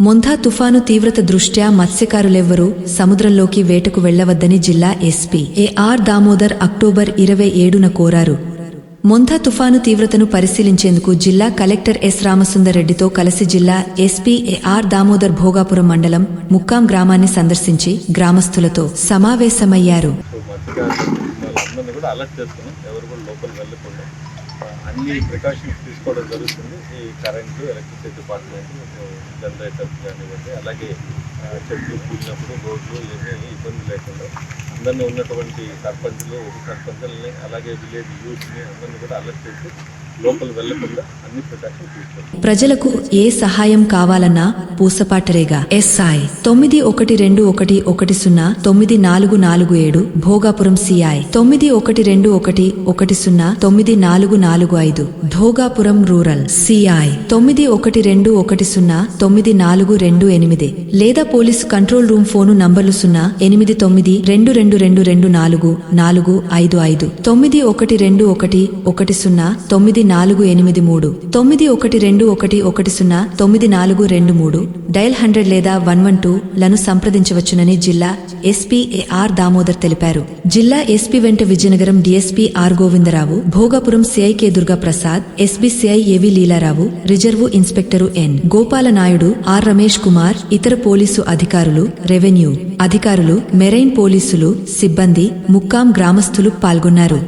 మొంథా తుఫాను తీవ్రత దృష్ట్యా మత్స్యకారులెవ్వరూ సముద్రంలోకి వేటకు వెళ్ళవద్దని జిల్లా ఎస్పీ ఏఆర్ దామోదర్ అక్టోబర్ ఇరవై ఏడున కోరారు. మొంథా తుఫాను తీవ్రతను పరిశీలించేందుకు జిల్లా కలెక్టర్ ఎస్ రామసుందరెడ్డితో కలిసి జిల్లా ఎస్పీ ఏఆర్ దామోదర్ భోగాపురం మండలం ముక్కాం గ్రామాన్ని సందర్శించి గ్రామస్తులతో సమావేశమయ్యారు. అన్ని ప్రికాషన్స్ తీసుకోవడం జరుగుతుంది. ఈ కరెంటు ఎలక్ట్రిసిటీ డిపార్ట్మెంట్ జనరేటర్ కానివ్వండి అలాగే చెట్లు కూలినప్పుడు రోడ్లు ఏమీ ఇబ్బంది లేకుండా అందరినీ ఉన్నటువంటి సర్పంచ్లు ఉప సర్పంచులని అలాగే విలేజ్ యూత్ని అందరినీ కూడా అలర్ట్ చేసి ప్రజలకు ఏ సహాయం కావాలన్నా పూసపాటరేగా. ఎస్ఐ తొమ్మిది ఒకటి రెండు ఒకటి ఒకటి సున్నా తొమ్మిది నాలుగు నాలుగు ఏడు భోగాపురం సిఐ తొమ్మిది ఒకటి రెండు ఒకటి ఒకటి సున్నా తొమ్మిది నాలుగు నాలుగు ఐదు భోగాపురం రూరల్ సిఐ తొమ్మిది ఒకటి రెండు ఒకటి సున్నా తొమ్మిది నాలుగు రెండు ఎనిమిది లేదా పోలీసు కంట్రోల్ రూమ్ ఫోను నంబర్లు సున్నా ఎనిమిది తొమ్మిది రెండు రెండు రెండు రెండు నాలుగు నాలుగు ఐదు ఐదు తొమ్మిది ఒకటి రెండు ఒకటి ఒకటి సున్నా తొమ్మిది నాలుగు ఎనిమిది మూడు తొమ్మిది ఒకటి రెండు ఒకటి ఒకటి సున్నా తొమ్మిది నాలుగు రెండు మూడు డైల్ హండ్రెడ్ లేదా వన్ వన్ టూ లను సంప్రదించవచ్చునని జిల్లా ఎస్పీ ఏఆర్ దామోదర్ తెలిపారు. జిల్లా ఎస్పీ వెంట Vizianagaram DSP R Govindarao Bhogapuram CI K Durga Prasad SP CI AV Leelarao reserve inspector N Gopala Naidu R Ramesh Kumar ఇతర పోలీసు అధికారులు రెవెన్యూ అధికారులు మెరైన్ పోలీసులు సిబ్బంది ముక్కాం గ్రామస్తులు పాల్గొన్నారు.